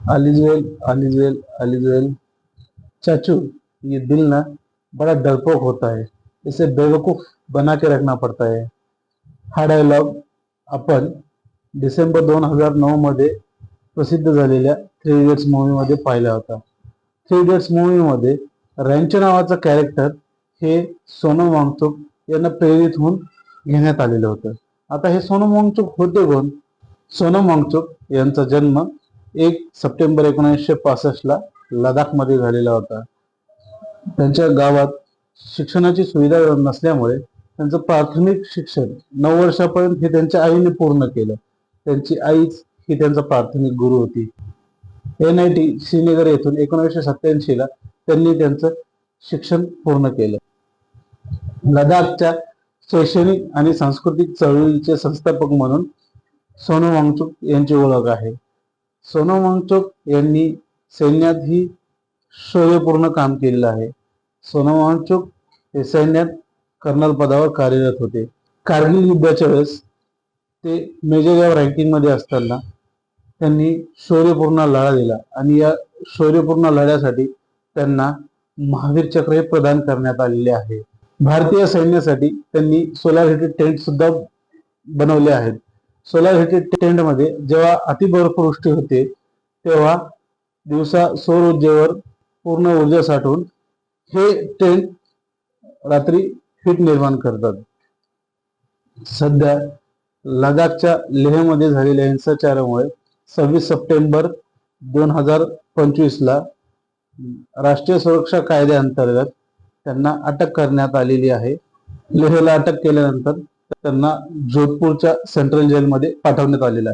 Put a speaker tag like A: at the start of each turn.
A: अलीजवेल अलीजवेल अलीजवेल चाचू ये दिल ना बड़ा डरपोक होता है। इसे बेवकूफ बना के रखना पड़ता है। हा डायलॉग आपण डिसेंबर दोन हजार नऊ मध्ये प्रसिद्ध झालेल्या थ्री इडियट्स मूवी मध्ये पाहिला होता. थ्री इडियट्स मूवी मध्ये रँचो नावाचं कॅरेक्टर हे सोनम वांगचुक यांना प्रेरित होऊन घेण्यात आलेलं होतं. आता हे सोनम वांगचुक होते कोण? सोनम वांगचुक यांचा जन्म एक सप्टेंबर एकोणीसशे पासष्टला लडाखमध्ये झालेला होता. त्यांच्या गावात शिक्षणाची सुविधा नसल्यामुळे त्यांचं प्राथमिक शिक्षण नऊ वर्षापर्यंत हे त्यांच्या आईने पूर्ण केलं. त्यांची आईच ही त्यांचा प्राथमिक गुरु होती. एन आय टी श्रीनगर येथून एकोणीसशे सत्याऐंशी ला त्यांनी त्यांचं शिक्षण पूर्ण केलं. लडाखच्या शैक्षणिक आणि सांस्कृतिक चळवळीचे संस्थापक म्हणून सोनू वांगचुक यांची ओळख आहे. सोनम वांगचुक यांनी सैन्यातही शौर्यपूर्ण काम केलेलं आहे. सोनम वांगचुक हे सैन्यात कर्नल पदावर कार्यरत होते. कारगिल युद्धाच्या वेळेस ते मेजर या रँकिंगमध्ये असताना त्यांनी शौर्यपूर्ण लढा दिला आणि या शौर्यपूर्ण लढ्यासाठी त्यांना महावीर चक्र हे प्रदान करण्यात आलेले आहे. भारतीय सैन्यासाठी त्यांनी सोलार हिटेड टेंट सुद्धा बनवले आहेत. सोलार हिटेड टेंटमध्ये जेव्हा अतिबर्फवृष्टी होते तेव्हा दिवसा सौर ऊर्जेवर पूर्ण ऊर्जा साठवून हे टेंट रात्री हिट निर्माण करतात. सध्या लडाखच्या लेहमध्ये झालेल्या हिंसाचारामुळे सव्वीस सप्टेंबर दोन हजार पंचवीस ला राष्ट्रीय सुरक्षा कायद्याअंतर्गत त्यांना अटक करण्यात आलेली आहे. लेहला अटक केल्यानंतर त्यांना जोधपूरच्या सेंट्रल जेलमध्ये पाठवण्यात आलेलं आहे.